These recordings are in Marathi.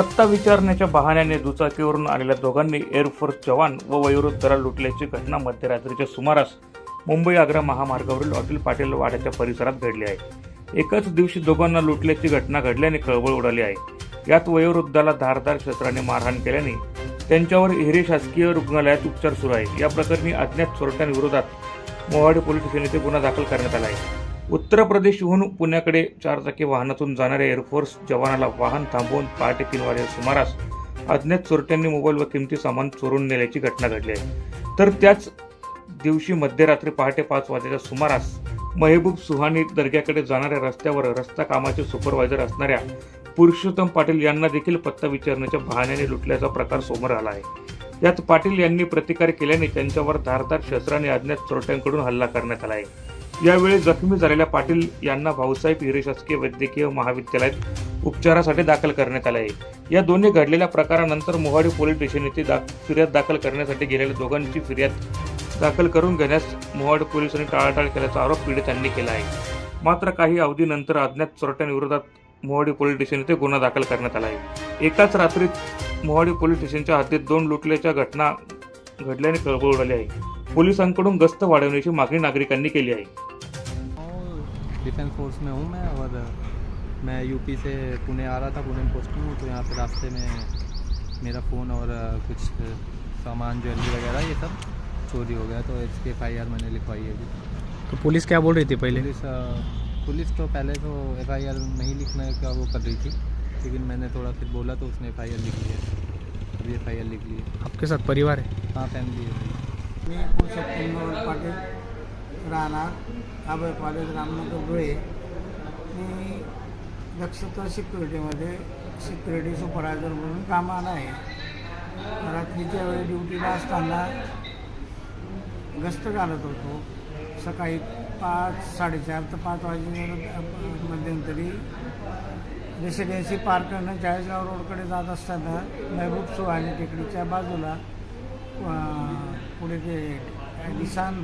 पत्ता विचारण्याच्या बहाण्याने दुचाकीवरून आलेल्या दोघांनी एअरफोर्स जवान व वयोवृद्धाला लुटल्याची घटना मध्यरात्रीच्या सुमारास मुंबई आग्रा महामार्गावरील अटील पाटील वाड्याच्या परिसरात घडली आहे. एकाच दिवशी दोघांना लुटल्याची घटना घडल्याने खळबळ उडाली आहे. यात वयोवृद्धाला धारदार शस्त्राने मारहाण केल्याने त्यांच्यावर हिरे शासकीय रुग्णालयात उपचार सुरू आहे. या प्रकरणी अज्ञात चोरट्यांविरोधात मोहाडी पोलीस स्टेशन गुन्हा दाखल करण्यात आला आहे. उत्तर प्रदेशहून पुण्याकडे चारचाकी वाहनातून जाणाऱ्या एअरफोर्स जवानाला वाहन थांबवून पहाटे तीन वाजेच्या सुमारास अज्ञात चोरट्यांनी मोबाईल व किमती सामान चोरून नेल्याची घटना घडली आहे. तर त्याच दिवशी मध्यरात्री पहाटे पाच वाजेच्या सुमारास महबूब सुहानी दर्ग्याकडे जाणाऱ्या रस्त्यावर रस्ता कामाचे सुपरवायझर असणाऱ्या पुरुषोत्तम पाटील यांना देखील पत्ता विचारण्याच्या बहाण्याने लुटल्याचा प्रकार समोर आला आहे. यात पाटील यांनी प्रतिकार केल्याने त्यांच्यावर धारदार शस्त्राने अज्ञात चोरट्यांकडून हल्ला करण्यात आला आहे. यावेळी जखमी झालेल्या पाटील यांना भाऊसाहेब हिरे शासकीय वैद्यकीय महाविद्यालयात उपचारासाठी दाखल करण्यात आले आहे. या दोन्ही घडलेल्या प्रकारानंतर मोहाडी पोलीस स्टेशन येथे दा फिर्याद दाखल करण्यासाठी गेलेल्या दोघांची फिर्याद दाखल करून घेण्यास मोहाडी पोलिसांनी टाळाटाळ केल्याचा आरोप पीडितांनी केला आहे. मात्र काही अवधीनंतर अज्ञात चोरट्यांविरोधात मोहाडी पोलीस स्टेशन येथे गुन्हा दाखल करण्यात आला आहे. एकाच रात्रीत मोहाडी पोलीस स्टेशनच्या हद्दीत दोन लुटल्याच्या घटना घडल्याने कळबळ उडाली आहे. पोलिसांकडून गस्त वाढवण्याची मागणी नागरिकांनी केली आहे. डिफेंस फोर्स में हूँ मैं और मैं यूपी से पुणे आ रहा था पुणे में पोस्टिंग हूँ तो यहाँ पे रास्ते में मेरा फ़ोन और कुछ सामान ज्वेलरी वगैरह ये सब चोरी हो गया तो इसकी एफ आई आर मैंने लिखवाई है अभी तो पुलिस क्या बोल रही थी पहले? पुलिस पुलिस तो पहले तो एफ आई आर नहीं लिखने का वो कर रही थी लेकिन मैंने थोड़ा फिर बोला तो उसने एफ आई आर लिख लिया अभी एफ आई आर लिख ली आपके साथ परिवार है? हाँ फैमिली है। मी पुरुषोत्तम पाटील राहणार अभय कॉलेज रामनगर धुळे. मी दक्षता सिक्युरिटीमध्ये सिक्युरिटी सुपरवायझर म्हणून कामाला आहे. रात्रीच्या वेळी ड्युटीला असताना गस्त घालत होतो. सकाळी पाच साडेचार ते पाच वाजे मध्यंतरी रेसिडेन्सी पार्कनं चाळीसगाव रोडकडे जात असताना महबूब सुहानी टेकडीच्या बाजूला पुढे ते निसान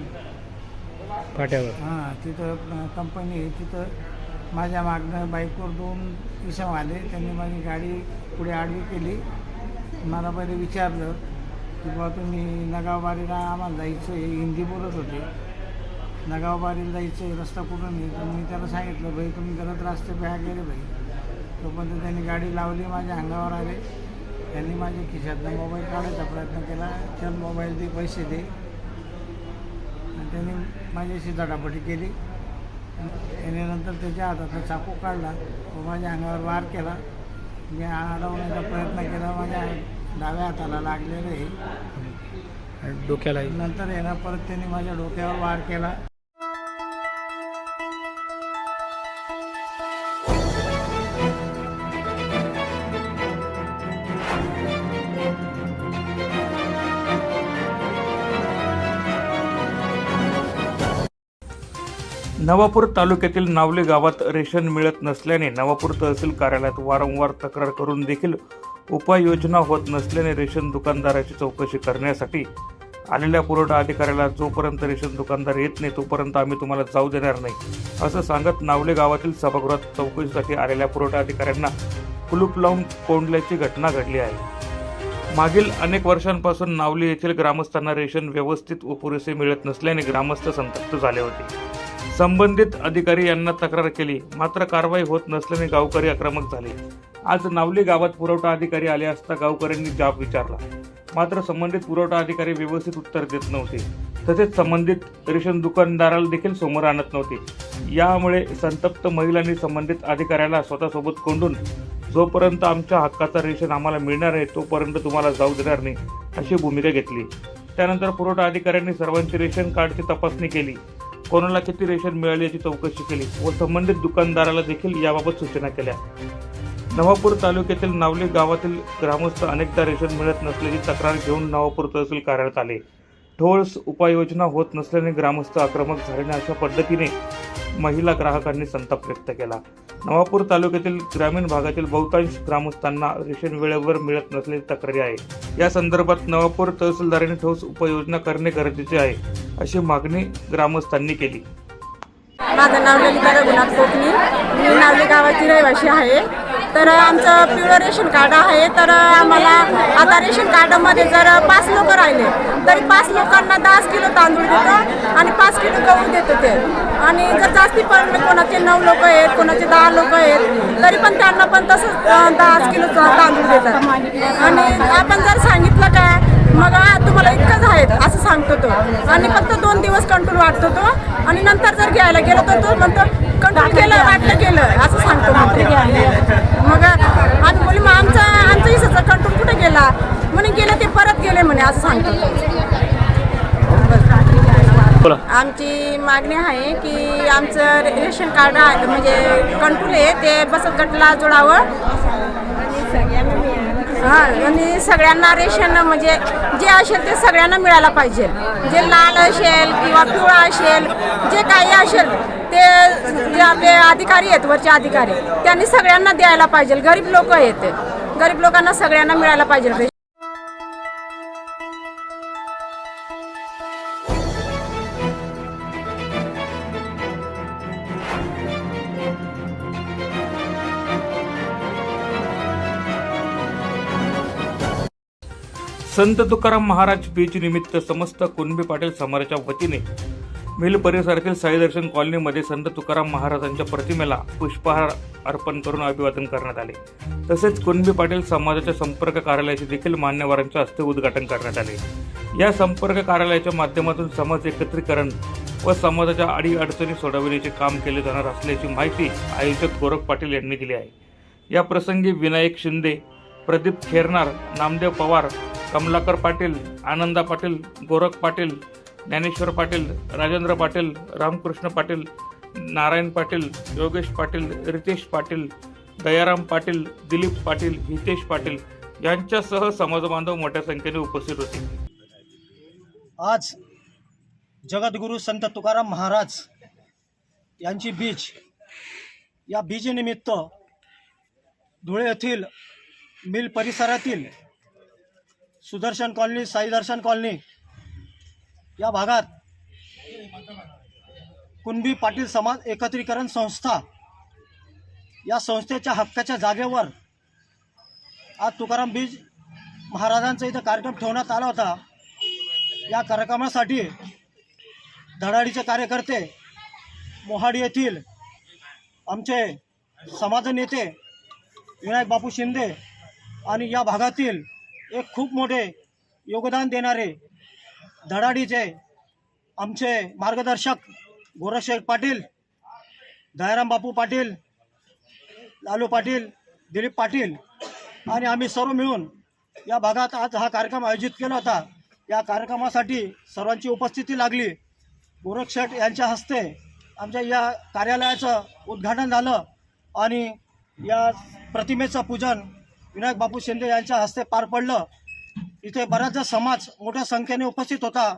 फाट्यावर. हां तिथं कंपनी आहे तिथं माझ्या मागनं बाईकवर दोन इसम आले. त्यांनी माझी गाडी पुढे आडवी केली. मला पहिले विचारलं की बुवा तुम्ही नगावबारीला आम्हाला जायचं आहे. हिंदी बोलत होते. नगावबारीला जायचं आहे रस्ता कुठून आहे तर मी त्याला सांगितलं भाई तुम्ही गलत रस्ते पे गेले भाई. तोपर्यंत त्यांनी गाडी लावली माझ्या अंगावर आले. त्यांनी माझ्या खिशातनं मोबाईल काढायचा प्रयत्न केला. चल मोबाईल दे पैसे दे. आणि त्यांनी माझ्याशी झटापटी केली. त्याने नंतर त्याच्या हातातला चाकू काढला तो माझ्या अंगावर वार केला. मी अडवण्याचा प्रयत्न केला. माझ्या डाव्या हाताला लागलेलं आहे डोक्याला नंतर ना परत त्यांनी माझ्या डोक्यावर वार केला. नवापूर तालुक्यातील नावले गावात रेशन मिळत नसल्याने नवापूर तहसील कार्यालयात वारंवार तक्रार करून देखील उपाययोजना होत नसल्याने रेशन दुकानदाराची चौकशी करण्यासाठी आलेल्या पुरवठा अधिकाऱ्याला जोपर्यंत रेशन दुकानदार येत नाही तोपर्यंत आम्ही तुम्हाला जाऊ देणार नाही असं सांगत नावले गावातील सभागृहात चौकशीसाठी आलेल्या पुरवठा अधिकाऱ्यांना कुलूप लावून कोंडल्याची घटना घडली आहे. मागील अनेक वर्षांपासून नावली येथील ग्रामस्थांना रेशन व्यवस्थित व पुरेसे मिळत नसल्याने ग्रामस्थ संतप्त झाले होते. संबंधित अधिकारी यांना तक्रार केली. मात्र कारवाई होत नसल्याने गावकरी आक्रमक झाले. आज नावली गावात पुरवठा अधिकारी आले असता गावकऱ्यांनी जाब विचारला. मात्र संबंधित पुरवठा अधिकारी व्यवस्थित उत्तर देत नव्हते. तसेच संबंधित रेशन दुकानदाराला देखील समोर आणत नव्हते. यामुळे संतप्त महिलांनी संबंधित अधिकाऱ्याला स्वतःसोबत कोंडून जोपर्यंत आमच्या हक्काचा रेशन आम्हाला मिळणार आहे तोपर्यंत तुम्हाला जाऊ देणार नाही अशी भूमिका घेतली. त्यानंतर पुरवठा अधिकाऱ्यांनी सर्वांची रेशन कार्डची तपासणी केली. कोणाला किती रेशन मिळाले याची चौकशी केली व संबंधित दुकानदाराला देखील याबाबत सूचना केल्या. नवापूर तालुक्यातील नावले गावातील ग्रामस्थ अनेकदा रेशन मिळत नसल्याची तक्रार घेऊन नवापूर तहसील कार्यालयात आले. ठोस उपाययोजना होत नसल्याने ग्रामस्थ आक्रमक झाल्याने अशा पद्धतीने महिला ग्राहकांनी संताप व्यक्त केला. नवापूर तालुक्यातील ग्रामीण भागातील बहुतांश ग्रामस्थांना रेशन वेळेवर मिळत नसल्याची तक्रारी आहे. या संदर्भात नवापूर तहसीलदारांनी ठोस उपाययोजना करणे गरजेचे आहे अशी मागणी ग्रामस्थांनी केली. माझं नाव ललिता रघुनाथ कोकणी. मी नावले गावाची रहिवाशी आहे. तर आमचं पिवळं रेशन कार्ड आहे. तर आम्हाला आता रेशन कार्डामध्ये जर पाच लोक राहिले तरी पाच लोकांना दहाच किलो तांदूळ देतो आणि पाच किलो गहू देतो ते. आणि जर जास्ती पण कोणाचे नऊ लोक आहेत कोणाचे दहा लोक आहेत तरी पण त्यांना पण तसंच दहा दहाच किलो तांदूळ देतात. आणि आपण जर सांगितलं काय मग तुम्हाला इतकंच आहेत असं सांगतो तो. आणि फक्त दोन दिवस कंट्रोल वाटतो तो. आणि नंतर जर घ्यायला गेलो तर तो म्हणतो कंट्रोल केलं वाटलं केलं. असं सांगतो मग आम्ही बोली मग आमचा आमच्या हिसाचा कंट्रोल कुठे गेला? म्हणे गेले ते परत गेले म्हणे असं सांगतो. आमची मागणी आहे की आमचं रेशन कार्ड आहे म्हणजे कंट्रोल आहे ते बचत गटला जोडावं. हा आणि सगळ्यांना रेशन म्हणजे जे असेल ते सगळ्यांना मिळायला पाहिजे. जे लाल असेल किंवा पिवळा असेल जे काही असेल ते जे आपले अधिकारी आहेत वरचे अधिकारी त्यांनी सगळ्यांना द्यायला पाहिजे. गरीब लोक आहेत गरीब लोकांना सगळ्यांना मिळायला पाहिजे. संत तुकाराम महाराज बीज निमित्त समस्त कुणबी पाटील समाजाच्या वतीने मिल परिसरातील साई दर्शन कॉलनीमध्ये संत तुकाराम महाराजांच्या प्रतिमेला पुष्पहार अर्पण करून अभिवादन करण्यात आले. तसेच कुणबी पाटील समाजाच्या संपर्क कार्यालयाचे देखील मान्यवरांच्या हस्ते उद्घाटन करण्यात आले. या संपर्क कार्यालयाच्या माध्यमातून समाज एकत्रीकरण व समाजाच्या अडीअडचणी सोडविण्याचे काम केले जाणार असल्याची माहिती आयोजक गोरख पाटील यांनी दिली आहे. या प्रसंगी विनायक शिंदे प्रदीप खेरनार नामदेव पवार कमलाकर पाटील आनंदा पाटील गोरख पाटील ज्ञानेश्वर पाटील राजेंद्र पाटील रामकृष्ण पाटील नारायण पाटील योगेश पाटील रितेश पाटील दयाराम पाटील दिलीप पाटील हितेश पाटील यांच्यासह समाजबांधव मोठ्या संख्येने उपस्थित होते. आज जगद्गुरू संत तुकाराम महाराज यांची बीज या बीजनिमित्त धुळे येथील मिल परिसरातील सुदर्शन कॉलनी साई दर्शन कॉलनी या भागात कुणबी पाटील समाज एकत्रीकरण संस्था या संस्थेच्या हक्काच्या जागेवर आज तुकाराम बीज महाराजांचा इथं कार्यक्रम ठेवण्यात आला होता. या कार्यक्रमासाठी धडाडीचे कार्यकर्ते मोहाडी येथील आमचे समाज नेते विनायक बापू शिंदे आणि या भागातील एक खूप मोठे योगदान देणारे धडाडीचे आमचे मार्गदर्शक गोरशेख पाटील दयाराम बापू पाटील लालू पाटील दिलीप पाटील आणि आम्ही सर्व मिळून या भागात आज हा कार्यक्रम आयोजित केला होता. या कार्यक्रमासाठी सर्वांची उपस्थिती लागली. गोरखशेठ यांच्या हस्ते आमच्या या कार्यालयाचं उद्घाटन झालं आणि या प्रतिमेचं पूजन विनायक बापू शिंदे यांच्या हस्ते पार पडलं. इथे बराचसा समाज मोठ्या संख्येने उपस्थित होता.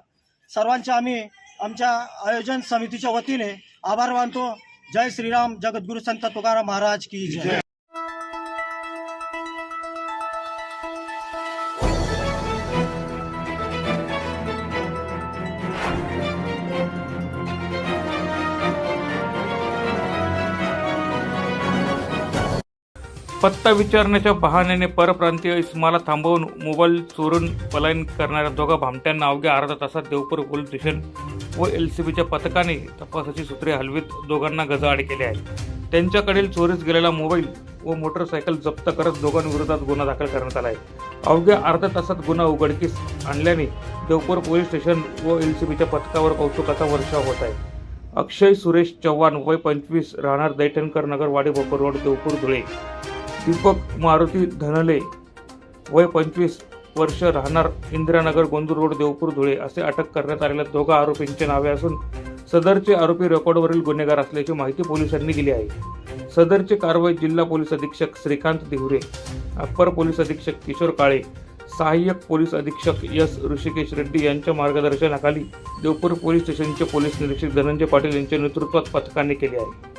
सर्वांच्या आम्ही आमच्या आयोजन समितीच्या वतीने आभार मानतो. जय श्रीराम जगद्गुरु संत तुकाराम महाराज की जय. पत्ता विचारण्याच्या बहाण्याने परप्रांतीय इस्माला थांबवून मोबाईल चोरून पलायन करणाऱ्या दोघा भामट्यांना अवघ्या अर्धा तासात देवपूर पोलीस स्टेशन व एल सी बीच्या पथकाने तपासाची सूत्रे हलवीत. दोघांना गजाआड केले आहे. त्यांच्याकडील चोरीस गेलेला मोबाईल व मोटरसायकल जप्त करत दोघांविरोधात गुन्हा दाखल करण्यात आला आहे. अवघ्या अर्ध्या तासात गुन्हा उघडकीस आणल्याने देवपूर पोलीस स्टेशन व एल सी बीच्या पथकावर कौतुकाचा वर्षाव होत आहे. अक्षय सुरेश चव्हाण वय पंचवीस राहणार दैठणकर नगर वाडी भोकर रोड देवपूर धुळे. दीपक मारुती धनले वय पंचवीस वर्ष राहणार इंदिरानगर गोंदूर रोड देवपूर धुळे असे अटक करण्यात आलेल्या दोघा आरोपींचे नावे असून सदरचे आरोपी रेकॉर्डवरील गुन्हेगार असल्याची माहिती पोलिसांनी दिली आहे. सदरची कारवाई जिल्हा पोलीस अधीक्षक श्रीकांत देहुरे अप्पर पोलीस अधीक्षक किशोर काळे सहाय्यक पोलीस अधीक्षक एस ऋषिकेश रेड्डी यांच्या मार्गदर्शनाखाली देवपूर पोलीस स्टेशनचे पोलीस निरीक्षक धनंजय पाटील यांच्या नेतृत्वात पथकाने केले आहे.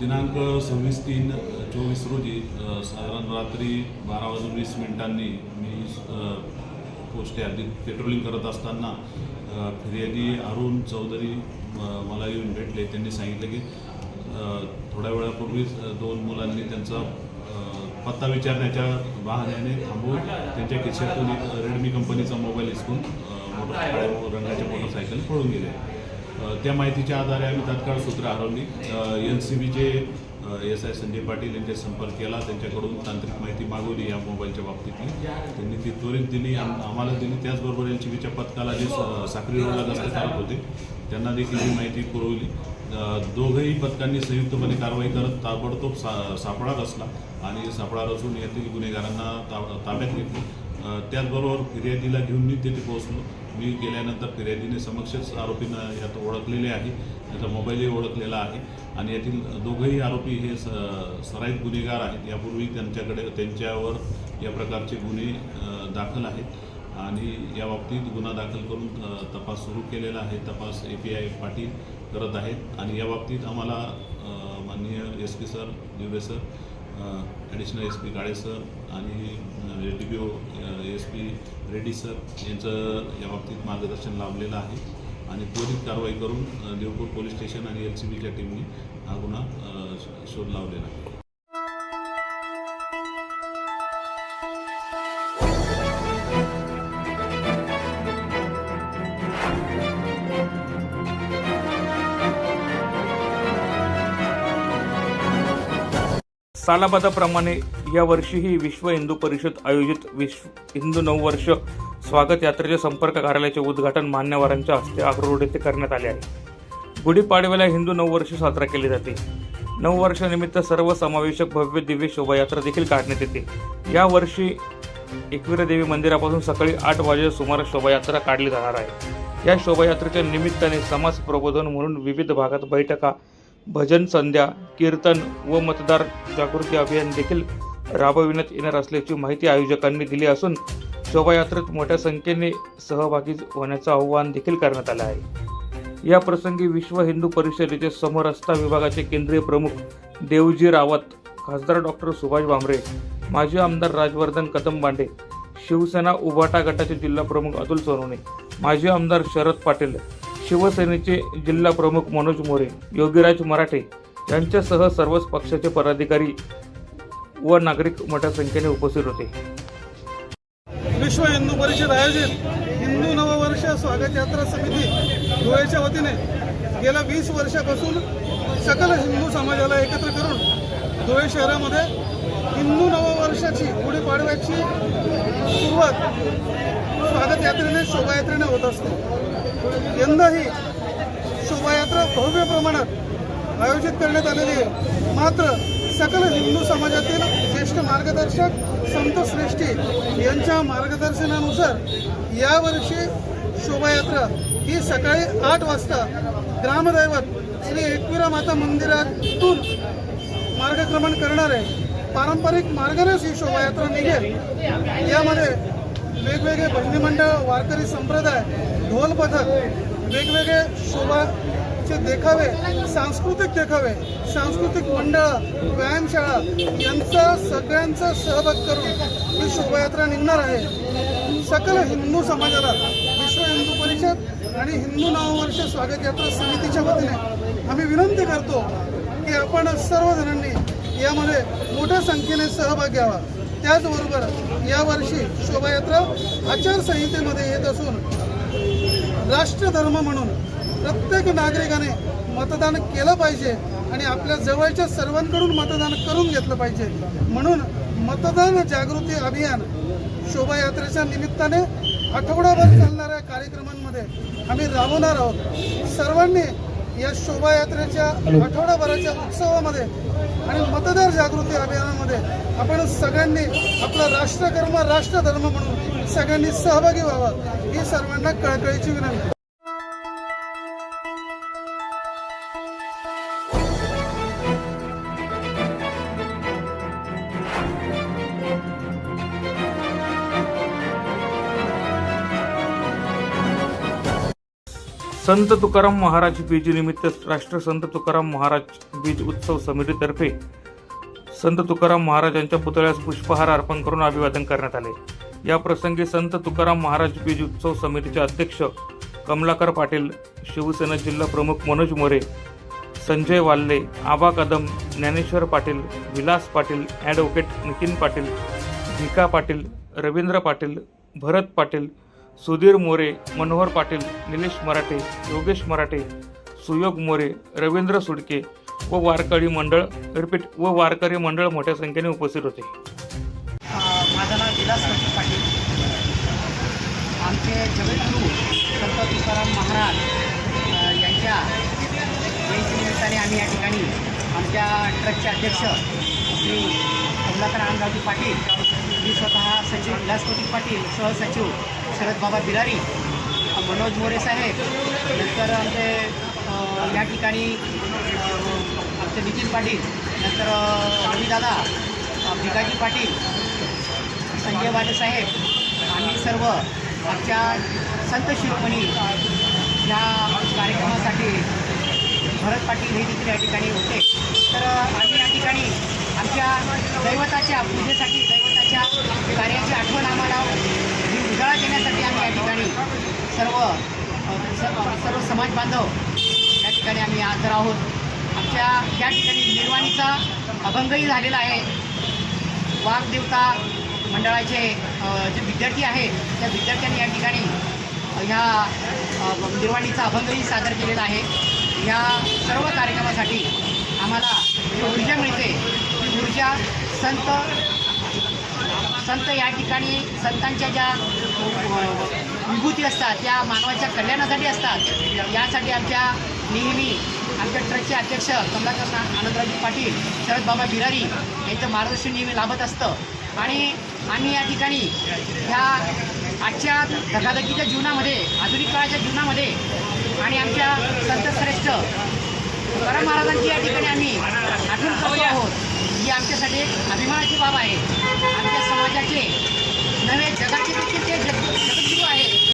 दिनांक सव्वीस तीन चोवीस रोजी साधारण रात्री बारा वाजून वीस मिनिटांनी मी अ, पोस्ट यादीत पेट्रोलिंग करत असताना फिर्यादी अरुण चौधरी मला येऊन भेटले. त्यांनी सांगितलं की थोड्या वेळापूर्वीच दोन मुलांनी त्यांचा पत्ता विचारण्याच्या वाहनाने थांबवून त्यांच्या खिशातून एक रेडमी कंपनीचा मोबाईल हिसकून मोटर रंगाच्या मोटरसायकल पळून गेले. त्या माहितीच्या आधारे आम्ही तात्काळ सूत्र हरवली. एन सी बीचे एस आय संजय पाटील यांच्या संपर्क केला. त्यांच्याकडून तांत्रिक माहिती मागवली या मोबाईलच्या बाबतीतली. त्यांनी ती त्वरित दिली. आम्हाला दिली. त्याचबरोबर एन सी बीच्या पथकाला जे साखरी रोडला गस्त करत होते त्यांना देखील ही माहिती पुरवली. दोघंही पथकांनी संयुक्तपणे कारवाई करत ताबडतोब सा सापळा रचला आणि सापळा रचून यातील गुन्हेगारांना ता ताब्यात घेतली. त्याचबरोबर फिर्यादीला घेऊन मी तिथे पोहोचलो. मी गेल्यानंतर फिर्यादीने समक्षच आरोपींना यात ओळखलेले आहे. त्याचा मोबाईलही ओळखलेला आहे. आणि यातील दोघंही आरोपी हे स सराईत गुन्हेगार आहेत. यापूर्वी त्यांच्याकडे त्यांच्यावर या प्रकारचे गुन्हे दाखल आहेत. आणि या बाबतीत गुन्हा दाखल करून तपास सुरू केलेला आहे. तपास ए पी आय पाटील करत आहेत. आणि या बाबतीत आम्हाला माननीय S P sir Dive sir additional S P Kale sir आणि D P O S P Reddy sir यांचं या बाबतीत मार्गदर्शन लाभलेलं आहे. आणि त्वरित कारवाई करून देवपूर पोलीस स्टेशन आणि एल सी बीच्या टीमने हा गुन्हा शोध लावलेला आहे. स्थानपदाप्रमाणे यावर्षीही विश्व हिंदू परिषद आयोजित विश्व हिंदू नववर्ष स्वागत यात्रेचे संपर्क कार्यालयाचे उद्घाटन मान्यवरांच्या हस्ते अक्रोड येथे करण्यात आले आहे. गुढीपाडव्याला हिंदू नववर्ष साजरा केले जाते. नववर्षानिमित्त सर्वसमावेशक भव्य दिव्य शोभायात्रा देखील काढण्यात येते. यावर्षी एकविरा देवी मंदिरापासून सकाळी आठ वाजेच्या सुमारास शोभायात्रा काढली जाणार आहे. या शोभायात्रेच्या निमित्ताने समाज प्रबोधन म्हणून विविध भागात बैठका भजन संध्या कीर्तन व मतदार जागृती अभियान देखील राबविण्यात येणार असल्याची माहिती आयोजकांनी दिली असून शोभायात्रेत मोठ्या संख्येने सहभागी होण्याचं आवाहन देखील करण्यात आलं आहे. या प्रसंगी विश्व हिंदू परिषदेचे समरस्ता विभागाचे केंद्रीय प्रमुख देवजी रावत खासदार डॉक्टर सुभाष भामरे माजी आमदार राजवर्धन कदमबांडे शिवसेना उभाटा गटाचे जिल्हा प्रमुख अतुल सोनवणे माजी आमदार शरद पाटील शिवसेनेचे जिल्हा प्रमुख मनोज मोरे योगीराज मराठे यांच्यासह सर्वच पक्षाचे पदाधिकारी व नागरिक मोठ्या संख्येने उपस्थित होते. विश्व हिंदू परिषद आयोजित हिंदू नववर्ष स्वागत यात्रा समिती धुळेच्या वतीने गेल्या वीस वर्षापासून सकल हिंदू समाजाला एकत्र करून धुळे शहरामध्ये हिंदू नववर्षाची गुढीपाडव्याची सुरुवात स्वागत यात्रेने शोभायात्रेने होत असते. यंदाही शोभायात्रा भव्य प्रमाणात आयोजित करण्यात आलेली आहे. मात्र सकल हिंदू समाजातील ज्येष्ठ मार्गदर्शक संत श्रेष्ठी यांच्या मार्गदर्शनानुसार यावर्षी शोभायात्रा ही सकाळी आठ वाजता ग्रामदैवत श्री एकविरा माता मंदिरातून मार्गक्रमण करणार आहे. पारंपरिक मार्गानेच ही शोभायात्रा निघेल. यामध्ये वेगवेगळे भजनी मंडळ वारकरी संप्रदाय ढोल पथक वेगवेगळे शोभाचे देखावे सांस्कृतिक देखावे सांस्कृतिक मंडळ व्यायामशाळा यांचा सगळ्यांचा सहभाग करून ही शोभायात्रा निघणार आहे. सकल हिंदू समाजाला विश्व हिंदू परिषद आणि हिंदू नववर्ष स्वागत यात्रा समितीच्या वतीने आम्ही विनंती करतो की आपण सर्वजणांनी यामध्ये मोठ्या संख्येने सहभाग घ्यावा. त्याचबरोबर यावर्षी शोभायात्रा आचारसंहितेमध्ये येत असून राष्ट्रधर्म म्हणून प्रत्येक नागरिकाने मतदान केलं पाहिजे आणि आपल्या जवळच्या सर्वांकडून मतदान करून घेतलं पाहिजे. म्हणून मतदान जागृती अभियान शोभायात्रेच्या निमित्ताने आठवडाभर चालणाऱ्या कार्यक्रमांमध्ये आम्ही राबवणार आहोत. सर्वांनी या शोभायात्रेच्या आठवडाभराच्या उत्सवामध्ये आणि मतदार जागृती अभियानामध्ये आपण सगळ्यांनी आपला राष्ट्रकर्म राष्ट्रधर्म म्हणून सगळ्यांनी सहभागी व्हावं ही सर्वांना कळकळीची विनंती. संत तुकाराम महाराज बीज निमित्त राष्ट्रसंत तुकाराम महाराज बीज उत्सव समितीतर्फे संत तुकाराम महाराजांच्या पुतळ्यास पुष्पहार अर्पण करून अभिवादन करण्यात आले. या प्रसंगी संत तुकाराम महाराज बीज उत्सव समितीचे अध्यक्ष कमलाकर पाटील शिवसेना जिल्हा प्रमुख मनोज मोरे संजय वाल्ले आबा कदम ज्ञानेश्वर पाटील विलास पाटील ॲडव्होकेट नितीन पाटील भिका पाटील रवींद्र पाटील भरत पाटील सुधीर मोरे मनोहर पाटील निलेश मराठे योगेश मराठे सुयोग मोरे रवींद्र सुडके व वारकरी मंडळ रिपीट व वारकरी मंडळ मोठ्या संख्येने उपस्थित होते. माझं नाव विलास पाटील. आमचे जगद्गुरू संत तुकाराम महाराज यांच्या जयंतीनिमित्ताने आम्ही या ठिकाणी आमच्या ट्रस्टचे अध्यक्ष श्री कमलाकर आमरावजी पाटील मी स्वतः सचिव विलासपती पाटील सहसचिव शरद बाबा बिरारी मनोज मोरे साहेब नंतर आमचे या ठिकाणी आमचे नितीन पाटील नंतर रवीदादा भिकाजी पाटील संजय वाले साहेब आम्ही सर्व आमच्या संत शिरोमणी या कार्यक्रमासाठी भरत पाटील हे देखील या ठिकाणी होते. तर आम्ही या ठिकाणी आमच्या दैवताच्या पूजेसाठी दैवताच्या कार्याची आठवण आम्हाला ही देण्यासाठी आम्ही या ठिकाणी सर्व सर्व समाज बांधव या ठिकाणी आम्ही हजर आहोत. आमच्या या ठिकाणी निर्वाणीचा अभंगही झालेला आहे. वाघदेवता मंडळाचे जे विद्यार्थी आहेत त्या विद्यार्थ्यांनी या ठिकाणी ह्या निर्वाणीचा अभंगही सादर केलेला आहे. या सर्व कार्यक्रमासाठी आम्हाला जी ऊर्जा मिळते ऊर्जा संत संत या ठिकाणी संतांच्या ज्या विभूती असतात त्या मानवाच्या कल्याणासाठी असतात. यासाठी आमच्या नेहमी आमच्या ट्रस्टचे अध्यक्ष कमलाकर ना- पाटील शरद बाबा बिरारी यांचं मार्गदर्शन नेहमी लाभत असतं. आणि आम्ही या ठिकाणी ह्या आजच्या धकाधकीच्या जीवनामध्ये आधुनिक काळाच्या जीवनामध्ये आणि आमच्या संतश्रेष्ठ तुकाराम महाराजांची या ठिकाणी आम्ही आठवण करतो आहोत. ही आमच्यासाठी एक अभिमानाची बाब आहे. आमच्या समाजाचे नव्हे जगाचे देखील ते जगद्गुरू आहेत